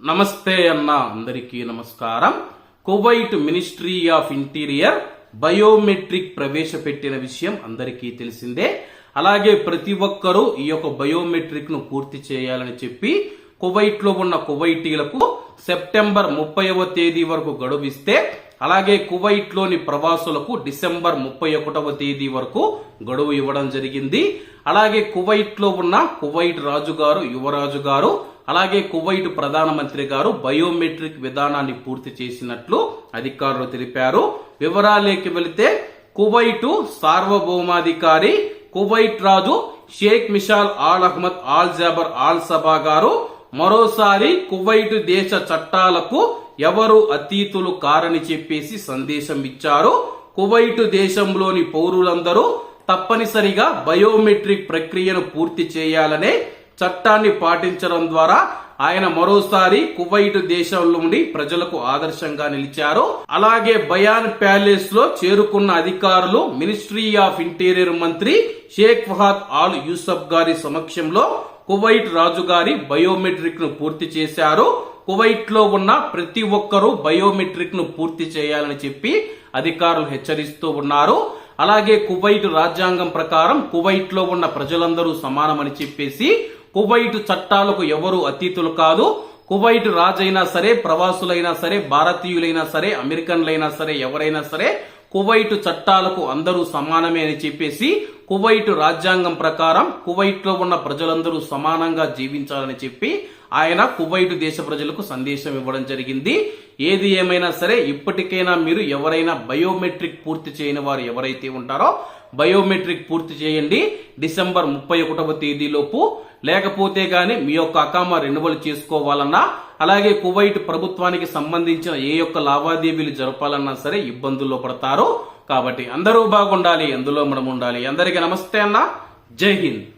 నమస్తే అన్న అందరికీ నమస్కారం. Kuwait ministry of interior biometric ప్రవేశపెట్టిన విషయం అందరికీ తెలిసిందే. అలాగే ప్రతి ఒక్కరూ ఈ యొక్క బయోమెట్రిక్ను పూర్తి చేయాలని చెప్పి కువైట్లో ఉన్న కువైటీలకు సెప్టెంబర్ ముప్పైవ తేదీ వరకు గడువిస్తే అలాగే కువైట్లోని ప్రవాసులకు డిసెంబర్ ముప్పై ఒకటవ తేదీ వరకు గడువు ఇవ్వడం జరిగింది. అలాగే కువైట్లో ఉన్న కువైట్ రాజుగారు యువరాజు గారు అలాగే కువైట్ ప్రధానమంత్రి గారు బయోమెట్రిక్ విధానాన్ని పూర్తి చేసినట్లు అధికారులు తెలిపారు. వివరాలేకి వెళితే కువైటు సార్వభౌమాధికారి కువైట్ రాజు Sheikh Mishal Al Ahmad Al Jaber Al Sabah గారు మరోసారి కువైట్ దేశ చట్టాలకు ఎవరు అతీతులు కారని చెప్పేసి సందేశం ఇచ్చారు. కువైట్ దేశంలోని పౌరులందరూ తప్పనిసరిగా బయోమెట్రిక్ ప్రక్రియను పూర్తి చేయాలనే చట్టాన్ని పాటించడం ద్వారా ఆయన మరోసారి కువైట్ దేశంలో ఉండి ప్రజలకు ఆదర్శంగా నిలిచారు. అలాగే బయాన్ ప్యాలెస్లో చేరుకున్న అధికారులు మినిస్ట్రీ ఆఫ్ ఇంటీరియర్ మంత్రి షేక్ ఫహాద్ ఆల్ యూసఫ్ గారి సమక్షంలో కువైట్ రాజు గారి బయోమెట్రిక్ను పూర్తి చేశారు. కువైట్లో ఉన్న ప్రతి ఒక్కరూ బయోమెట్రిక్ను పూర్తి చేయాలని చెప్పి అధికారులు హెచ్చరిస్తూ ఉన్నారు. అలాగే కువైట్ రాజ్యాంగం ప్రకారం కువైట్లో ఉన్న ప్రజలందరూ సమానమని చెప్పేసి కువైట్ చట్టాలకు ఎవరు అతీతులు కాదు. కువైట్ రాజైనా సరే ప్రవాసులైనా సరే భారతీయులైనా సరే అమెరికన్లైనా సరే ఎవరైనా సరే కువైట్ చట్టాలకు అందరూ సమానమే అని చెప్పేసి కువైట్ రాజ్యాంగం ప్రకారం కువైట్లో ఉన్న ప్రజలందరూ సమానంగా జీవించాలని చెప్పి ఆయన కువైట్ దేశ ప్రజలకు సందేశం ఇవ్వడం జరిగింది. ఏది ఏమైనా సరే ఇప్పటికైనా మీరు ఎవరైనా బయోమెట్రిక్ పూర్తి చేయని వారు ఎవరైతే ఉంటారో బయోమెట్రిక్ పూర్తి చేయండి. డిసెంబర్ ముప్పై ఒకటవ తేదీలోపు. లేకపోతే కానీ మీ యొక్క అకామా రెన్యువల్ చేసుకోవాలన్నా అలాగే కువైట్ ప్రభుత్వానికి సంబంధించిన ఏ యొక్క లావాదేవీలు జరపాలన్నా సరే ఇబ్బందుల్లో పడతారు. కాబట్టి అందరూ బాగుండాలి అందులో మనం ఉండాలి. అందరికీ నమస్తే అన్న. జై హింద్.